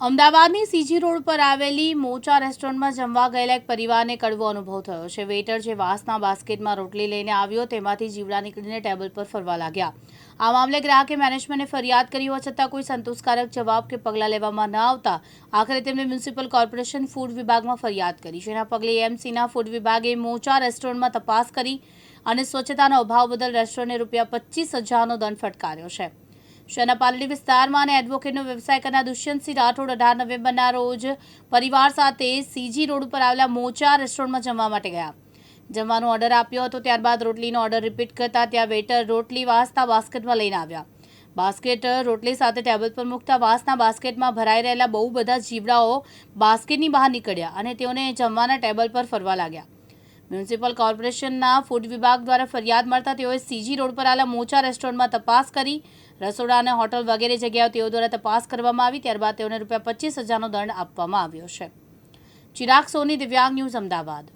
અમદાવાદની CG road પર આવેલી મોચા રેસ્ટોરન્ટમાં જમવા ગયેલા એક પરિવારને કડવો અનુભવ થયો છે. વેઇટર જે વાસના બાસ્કેટમાં રોટલી લઈને આવ્યો, તેમાંથી જીવડા નીકળીને ટેબલ પર ફરવા લાગ્યા. આ મામલે ગ્રાહકે મેનેજમેન્ટને ફરિયાદ કરી હોવા છતાં કોઈ સંતોષકારક જવાબ કે પગલાં લેવામાં ન આવતા આખરે તેમણે મ્યુનિસિપલ કોર્પોરેશન ફૂડ વિભાગમાં ફરિયાદ કરી જેના પગલે એમસીના ફૂડ વિભાગે મોચા રેસ્ટોરન્ટમાં તપાસ કરી અને સ્વચ્છતાનો અભાવ બદલ રેસ્ટોરન્ટને રૂપિયા પચીસ હજારનો દંડ ફટકાર્યો છે. શહેરના વિસ્તારમાં અને એડવોકેટનો વ્યવસાય કરનાર દુષ્યંતસિંહ રાઠોડ અઢાર નવેમ્બરના રોજ પરિવાર સાથે સીજી રોડ ઉપર આવેલા મોચા રેસ્ટોરન્ટમાં જમવા માટે ગયા. જમવાનો ઓર્ડર આપ્યો હતો, ત્યારબાદ રોટલીનો ઓર્ડર રિપીટ કરતા ત્યાં વેઇટર રોટલી વાસતા બાસ્કેટમાં લઈને આવ્યા. બાસ્કેટ રોટલી સાથે ટેબલ પર મૂકતા વાસના બાસ્કેટમાં ભરાઈ રહેલા બહુ બધા જીવડાઓ બાસ્કેટની બહાર નીકળ્યા અને તેઓને જમવાના ટેબલ પર ફરવા લાગ્યા. મ્યુનિસિપલ કોર્પોરેશનના ફૂડ વિભાગ દ્વારા ફરિયાદ મળતા તેઓએ સીજી રોડ પર આવેલા મોચા રેસ્ટોરન્ટમાં તપાસ કરી. રસોડા અને હોટલ વગેરે જગ્યાઓ તેઓ દ્વારા તપાસ કરવામાં આવી. ત્યારબાદ તેઓને રૂપિયા પચીસ હજારનો દંડ આપવામાં આવ્યો છે. ચિરાગ સોની, દિવ્યાંગ ન્યૂઝ અમદાવાદ.